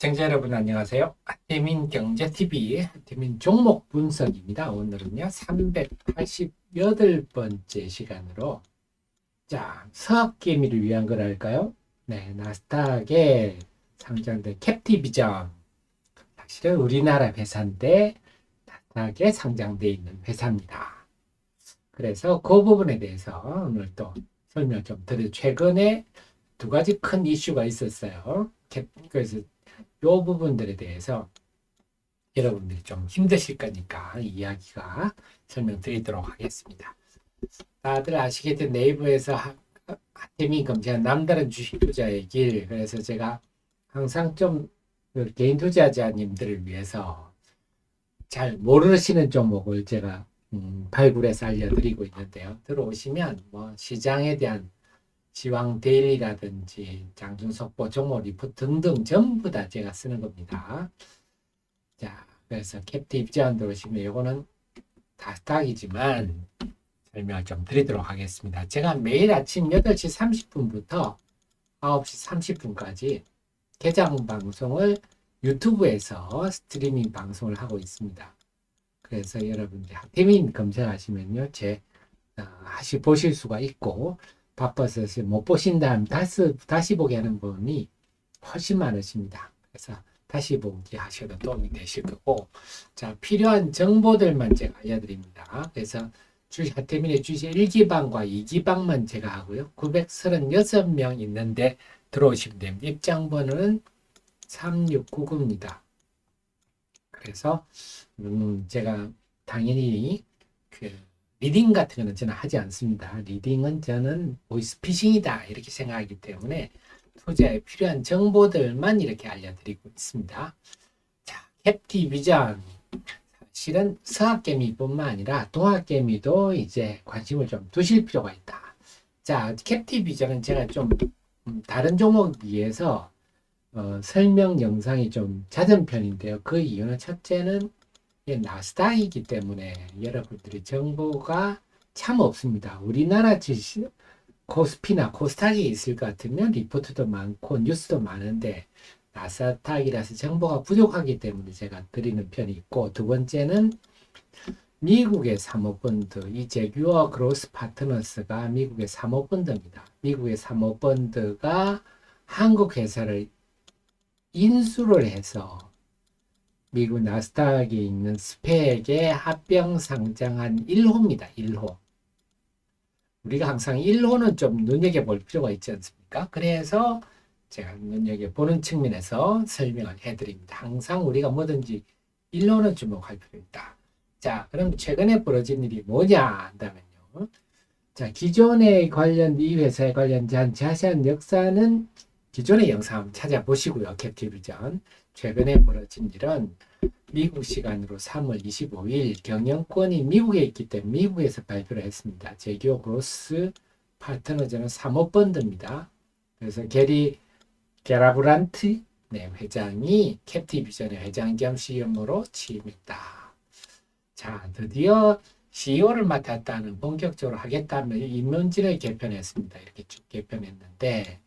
시청자 여러분 안녕하세요. 하태민 경제TV 하태민 종목 분석입니다. 오늘은요 388번째 시간으로 자 서학개미를 위한 걸 할까요? 네 나스닥에 상장된 캡티비전 사실은 우리나라 회사인데 나스닥에 상장돼 있는 회사입니다. 그래서 그 부분에 대해서 오늘 또 설명 좀 드려 최근에 두 가지 큰 이슈가 있었어요. 캡- 그래서 요 부분들에 대해서 여러분들이 좀 힘드실 거니까 이야기가 설명드리도록 하겠습니다. 다들 아시겠듯 네이버에서 하- 하태민 검증한 남다른 주식 투자의 길 그래서 제가 항상 좀 그 개인 투자자님들을 위해서 잘 모르시는 종목을 제가 음, 발굴해서 알려드리고 있는데요. 들어오시면 뭐 시장에 대한 시황 데일리라든지 장중 속보 종목 리포트 등등 전부 다 제가 쓰는 겁니다. 자, 그래서 캡티브 제안 들어오시면 요거는 다 스탁이지만 설명을 좀 드리도록 하겠습니다. 제가 매일 아침 8시 30분부터 9시 30분까지 개장 방송을 유튜브에서 스트리밍 방송을 하고 있습니다. 그래서 여러분들 하태민 검색하시면요, 제 어, 하시 보실 수가 있고 바빠서 못 보신다 하면 다시, 다시 보게 하는 분이 훨씬 많으십니다. 그래서 다시 보기 하셔도 도움이 되실 거고, 자, 필요한 정보들만 제가 알려드립니다. 그래서 주식, 하태민의 주식 1기방과 2기방만 제가 하고요. 936명 있는데 들어오시면 됩니다. 입장 번호는 3699입니다. 그래서, 음, 제가 당연히 그 리딩 같은 거는 저는 하지 않습니다. 리딩은 저는 보이스피싱이다 이렇게 생각하기 때문에 투자에 필요한 정보들만 이렇게 알려드리고 있습니다. 자, 캡티 비전 사실은 서학개미뿐만 아니라 동학개미도 이제 관심을 좀 두실 필요가 있다. 자, 캡티 비전은 제가 좀 음, 다른 종목에 비해서 어, 설명 영상이 좀 잦은 편인데요. 그 이유는 첫째는 나스닥이기 때문에 여러분들이 정보가 참 없습니다. 우리나라 주식 코스피나 코스닥이 있을 것 같으면 리포트도 많고 뉴스도 많은데 나스닥이라서 정보가 부족하기 때문에 제가 드리는 편이 있고 두 번째는 미국의 사모펀드 이 제규어 그로스 파트너스가 미국의 사모펀드입니다. 미국의 사모펀드가 한국 회사를 인수를 해서 미국 나스닥에 있는 스펙에 합병 상장한 1호입니다. 1호. 우리가 항상 1호는 좀 눈여겨볼 필요가 있지 않습니까? 그래서 제가 눈여겨보는 측면에서 설명을 해드립니다. 항상 우리가 뭐든지 1호는 주목할 필요 있다. 자, 그럼 최근에 벌어진 일이 뭐냐 한다면요. 자, 기존에 관련, 이 회사에 관련된 자세한 역사는 기존의 영상 찾아보시고요. 캡티비전. 최근에 벌어진 일은 미국 시간으로 3월 25일 경영권이 미국에 있기 때문에 미국에서 발표를 했습니다. 제기오 그로스 파트너즈는 사모펀드입니다. 그래서 게리 게라브란트 네, 회장이 캡티비전의 회장 겸 CEO로 취임했다. 자, 드디어 CEO를 맡았다는 본격적으로 하겠다면 임명진을 개편했습니다. 이렇게 쭉 개편했는데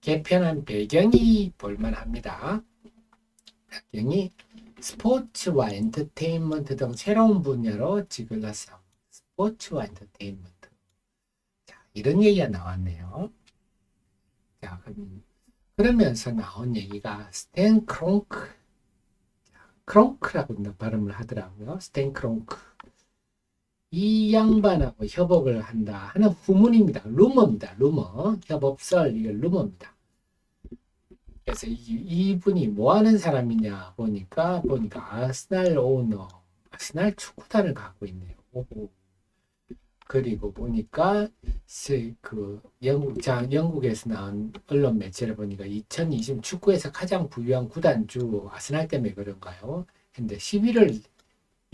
개편한 배경이 볼만합니다. 배경이 스포츠와 엔터테인먼트 등 새로운 분야로 지글라서 스포츠와 엔터테인먼트 자 이런 얘기가 나왔네요. 자 그럼 그러면서 나온 얘기가 스탠 크롱크 자, 크롱크라고 발음을 하더라고요. 스탠 크롱크 이 양반하고 협업을 한다 하는 후문입니다. 루머입니다. 루머 협업설 이게 루머입니다. 그래서 이, 이분이 뭐 하는 사람이냐 보니까 보니까 아스날 오너 아스날 축구단을 갖고 있네요. 오호. 그리고 보니까 세- 그 영국 자 영국에서 나온 언론 매체를 보니까 2020 축구에서 가장 부유한 구단주 아스날 때문에 그런가요? 근데 11월 이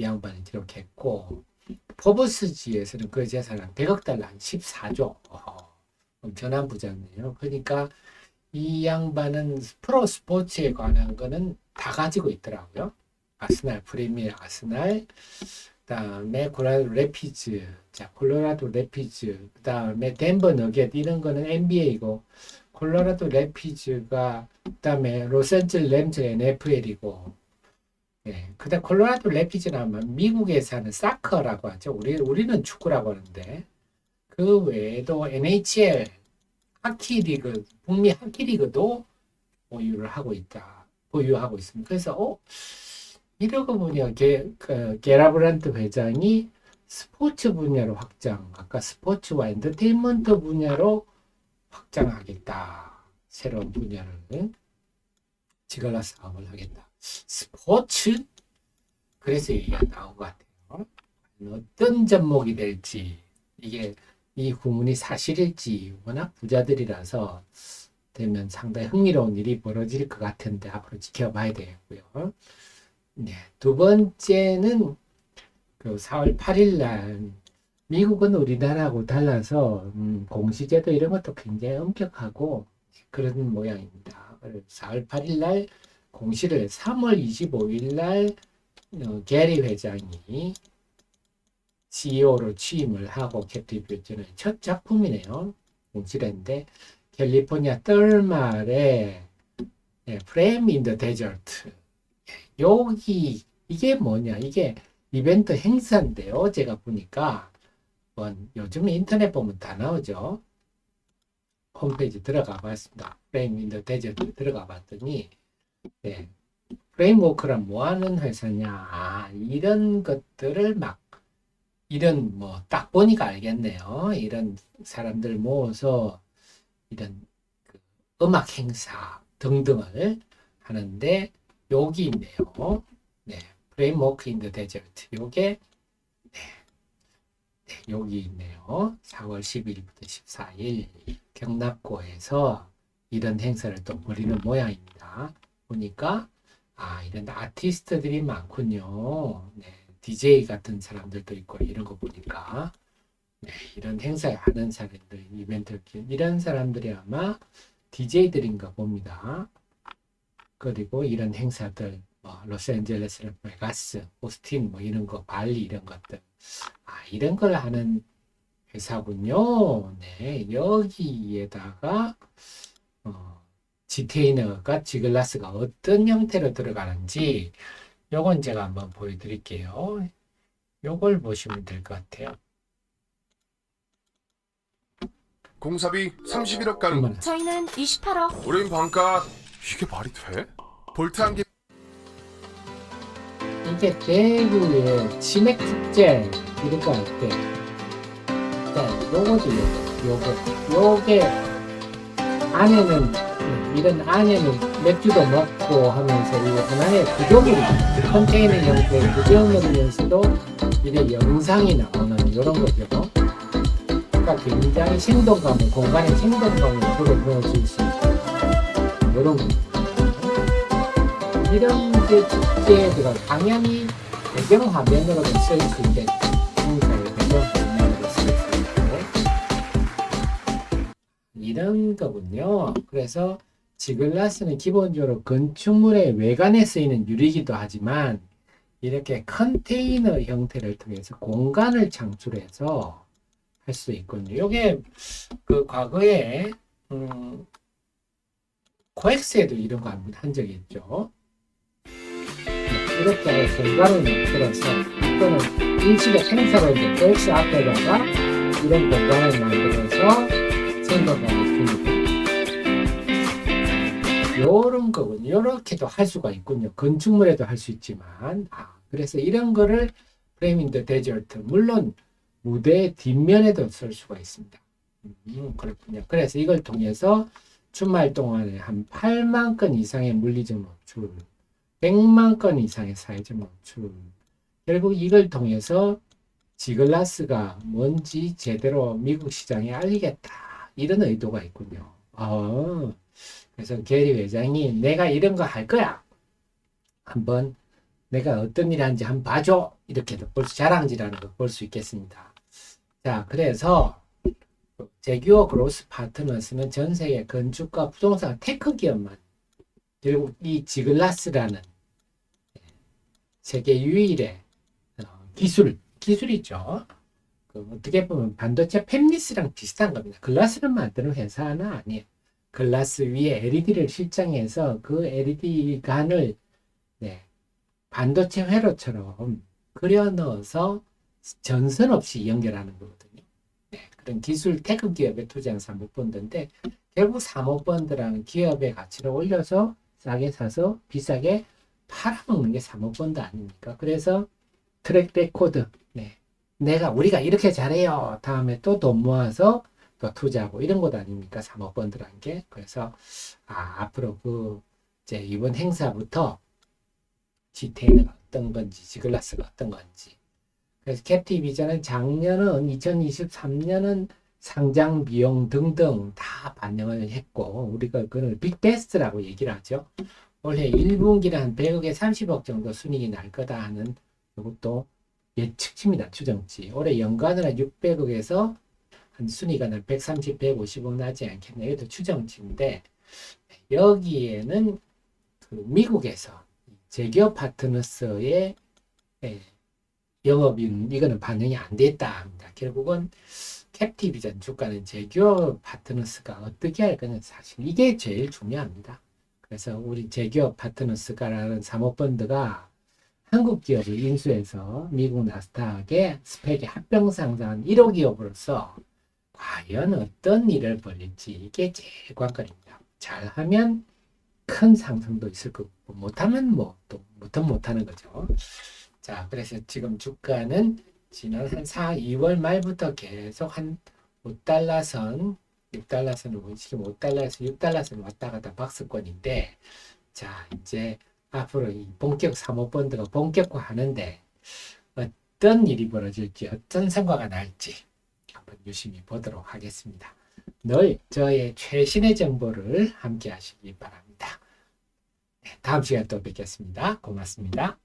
양반이 기록했고 포브스지에서는 그 재산은 100억 달러 한 14조 어허, 엄청난 부자네요. 그러니까 이 양반은 프로 스포츠에 관한 거는 다 가지고 있더라고요. 아스날 프리미어 아스날 그다음에 콜로라도 레피즈 자 콜로라도 레피즈 그다음에 덴버 너겟 이런 거는 NBA고 콜로라도 레피즈가 그다음에 로스앤젤 램즈 NFL이고, 예, 그다음 콜로라도 레피즈는 아마 미국에 사는 사커라고 하죠. 우리 우리는 축구라고 하는데 그 외에도 NHL 하키 리그, 북미 하키 리그도 보유를 하고 있다. 보유하고 있습니다. 그래서 어 이러고 보니 게, 그, 게라브란트 회장이 스포츠 분야로 확장, 아까 스포츠와 엔터테인먼트 분야로 확장하겠다. 새로운 분야를 지글라 사업을 하겠다. 스포츠? 그래서 얘기가 나온 것 같아요. 어떤 접목이 될지 이게 이 구문이 사실일지 워낙 부자들이라서 되면 상당히 흥미로운 일이 벌어질 것 같은데 앞으로 지켜봐야 되겠고요. 네, 두 번째는 그 4월 8일 날 미국은 우리나라하고 달라서 음, 공시제도 이런 것도 굉장히 엄격하고 그런 모양입니다. 4월 8일 날 공시를 3월 25일 날 어, 게리 회장이 CEO로 취임을 하고 캡티뷰즈는 첫 작품이네요. 공시인데 캘리포니아 떨말의 예, 프레임 인더 데저트 여기 이게 뭐냐 이게 이벤트 행사인데요. 제가 보니까 뭐 요즘 인터넷 보면 다 나오죠. 홈페이지 들어가 봤습니다. 프레임 인더 데저트 들어가 봤더니 네, 프레임워크란 뭐 하는 회사냐 아, 이런 것들을 막 이런 뭐 딱 보니까 알겠네요. 이런 사람들 모아서 이런 그 음악 행사 등등을 하는데 여기 있네요. 네, 프레임워크 인더 데저트 요게 네, 네, 여기 있네요. 4월 10일부터 14일 경납고에서 이런 행사를 또 벌이는 모양입니다. 보니까 아 이런 아티스트들이 많군요. 네, DJ 같은 사람들도 있고 이런 거 보니까 네, 이런 행사 하는 사람들 이벤트 이런 사람들이 아마 DJ들인가 봅니다. 그리고 이런 행사들 뭐 로스앤젤레스, 베가스, 오스틴 뭐 이런 거 발리 이런 것들 아 이런 걸 하는 회사군요. 네 여기에다가 어, 지테이너가 지글라스가 어떤 형태로 들어가는지 요건 제가 한번 보여드릴게요. 요걸 보시면 될 것 같아요. 공사비 31억 가는 한번 저희는 28억. 올해인 반가 이게 말이 돼? 볼트 한 개 이게 대구의 치맥 축제 이런 거 할 때, 자, 요거죠, 요거, 요거, 요게 안에는 이런 안에는 맥주도 먹고 하면서 이거 하나의 구조물이 컨테이너 형태의 구조물이면서도 이게 영상이 나오는 이런 거죠. 그러니까 굉장히 생동감을 공간의 생동감을 주로 보여줄 수 있는 이런 거. 이런 이제 축제들은 당연히 배경 화면으로도 쓸수행 이런 거군요. 그래서 지글라스는 기본적으로 건축물의 외관에 쓰이는 유리기도 하지만 이렇게 컨테이너 형태를 통해서 공간을 창출해서 할 수 있군요. 이게 그 과거에 음, 코엑스에도 이런 거 한 적이 있죠. 이렇게 공간을 만들어서 또는 일시적 행사로 코엑스 앞에다가 이런 공간을 만들어서 생각을 줍니다. 요런 거군요. 요렇게도 할 수가 있군요. 건축물에도 할 수 있지만 아, 그래서 이런 거를 프레임인더 데저트 물론 무대 뒷면에도 쓸 수가 있습니다. 음, 그렇군요. 그래서 이걸 통해서 주말 동안에 한 8만 건 이상의 물리적 노출 100만 건 이상의 사회적 노출. 결국 이걸 통해서 지글라스가 뭔지 제대로 미국 시장에 알리겠다. 이런 의도가 있군요. 어, 그래서 게리 회장이 내가 이런 거 할 거야. 한번 내가 어떤 일 하는지 한번 봐줘. 이렇게도 볼 수, 자랑질하는 거 볼 수 있겠습니다. 자, 그래서 제규어 그로스 파트너스는 전 세계 건축과 부동산 테크 기업만 그리고 이 지글라스라는 세계 유일의 어, 기술, 기술이죠. 그 어떻게 보면 반도체 팹리스랑 비슷한 겁니다. 글라스를 만드는 회사는 아니에요. 글라스 위에 LED를 실장해서 그 LED 간을 네, 반도체 회로처럼 그려 넣어서 전선 없이 연결하는 거거든요. 네, 그런 기술 테크 기업에 투자한 사모펀드인데 결국 사모펀드라는 기업의 가치를 올려서 싸게 사서 비싸게 팔아먹는 게 사모펀드 아닙니까? 그래서 트랙 레코드, 네, 내가 우리가 이렇게 잘해요. 다음에 또 돈 모아서 또 투자하고 이런 것 아닙니까? 사모펀드라는 게. 그래서 아, 앞으로 그 이제 이번 행사부터 지테이너가 어떤 건지, 지글라스가 어떤 건지. 그래서 캡티비전은 작년은 2023년은 상장 비용 등등 다 반영을 했고 우리가 그걸 빅베스트라고 얘기를 하죠. 올해 1분기는 한 100억에 30억 정도 순이익이 날 거다 하는 이것도 예측치입니다. 추정치. 올해 연간으로 600억에서 한 순위가 한 130, 150억 나지 않겠나. 이것도 추정치인데 여기에는 그 미국에서 제기업 파트너스의 예, 영업인 이거는 반영이 안 됐다 합니다. 결국은 캡티비전 주가는 제기업 파트너스가 어떻게 할 거는 사실 이게 제일 중요합니다. 그래서 우리 제기업 파트너스가라는 사모펀드가 한국 기업을 인수해서 미국 나스닥에 스펙이 합병 상장한 1호 기업으로서 과연 어떤 일을 벌일지 이게 제일 관건입니다. 잘하면 큰 상승도 있을 거고 못하면 뭐 또 못하면 못하는 거죠. 자, 그래서 지금 주가는 지난 한 4, 2월 말부터 계속 한 5달러 선, 6달러 선을 지금 5달러에서 6달러 선 왔다 갔다 박스권인데 자, 이제 앞으로 이 본격 사모펀드가 본격화하는데 어떤 일이 벌어질지 어떤 성과가 날지 한번 유심히 보도록 하겠습니다. 늘 저의 최신의 정보를 함께 하시기 바랍니다. 네, 다음 시간에 또 뵙겠습니다. 고맙습니다.